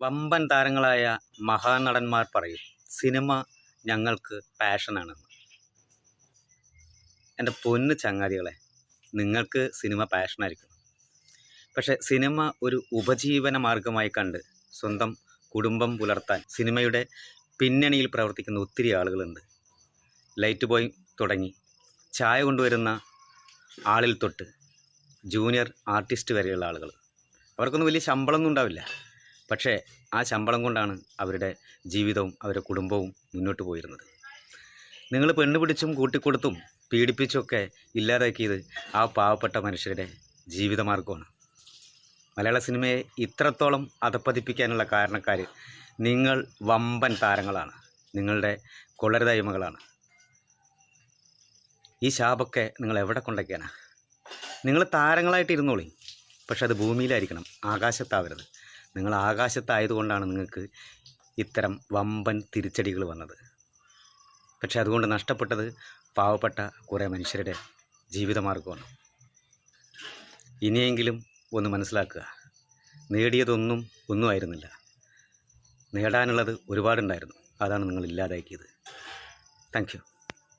വമ്പൻ താരങ്ങളായ മഹാനടന്മാർ പറയും സിനിമ ഞങ്ങൾക്ക് പാഷനാണെന്ന്. എന്റെ പൊന്ന് ചങ്ങാതികളെ നിങ്ങൾക്ക് സിനിമ പാഷനായിരിക്കും പക്ഷെ സിനിമ ഒരു ഉപജീവന മാർഗമായി കണ്ട് സ്വന്തം കുടുംബം പുലർത്താൻ സിനിമയുടെ പിന്നണിയിൽ പ്രവർത്തിക്കുന്ന ഒത്തിരി ആളുകളുണ്ട്. ലൈറ്റ് ബോയ് തുടങ്ങി. ചായ കൊണ്ടുവരുന്ന ആളിൽ തൊട്ട് ജൂനിയർ ആർട്ടിസ്റ്റ് വരെയുള്ള ആളുകൾ. അവർക്കൊന്നും വലിയ ശമ്പളമൊന്നും ഉണ്ടാവില്ല. പക്ഷേ ആ ശമ്പളം കൊണ്ടാണ് അവരുടെ ജീവിതവും അവരുടെ കുടുംബവും മുന്നോട്ട് പോയിരുന്നത്. നിങ്ങൾ പെണ്ണ് പിടിച്ചും കൂട്ടിക്കൊടുത്തും പീഡിപ്പിച്ചുമൊക്കെ ഇല്ലാതാക്കിയത് ആ പാവപ്പെട്ട മനുഷ്യരുടെ ജീവിതമാർഗമാണ് മലയാള സിനിമയെ ഇത്രത്തോളം അധപ്പതിപ്പിക്കാനുള്ള കാരണക്കാർ നിങ്ങൾ വമ്പൻ താരങ്ങളാണ്. നിങ്ങളുടെ കൊള്ളരുതായ്മകളാണ്. ഈ ശാപൊക്കെ നിങ്ങൾ എവിടെ കൊണ്ടൊക്കെയാണ്? നിങ്ങൾ താരങ്ങളായിട്ട് ഇരുന്നോളി. പക്ഷെ അത് ഭൂമിയിലായിരിക്കണം. ആകാശത്താവരുത്. നിങ്ങൾ ആകാശത്തായതുകൊണ്ടാണ് നിങ്ങൾക്ക് ഇത്തരം വമ്പൻ തിരിച്ചടികൾ വന്നത്. പക്ഷെ അതുകൊണ്ട് നഷ്ടപ്പെട്ടത് പാവപ്പെട്ട കുറേ മനുഷ്യരുടെ ജീവിതമാർഗമാണ് ഇനിയെങ്കിലും ഒന്ന് മനസ്സിലാക്കുക. നേടിയതൊന്നും ഒന്നും ആയിരുന്നില്ല. നേടാനുള്ളത് ഒരുപാടുണ്ടായിരുന്നു. അതാണ് നിങ്ങൾ ഇല്ലാതാക്കിയത്. Thank you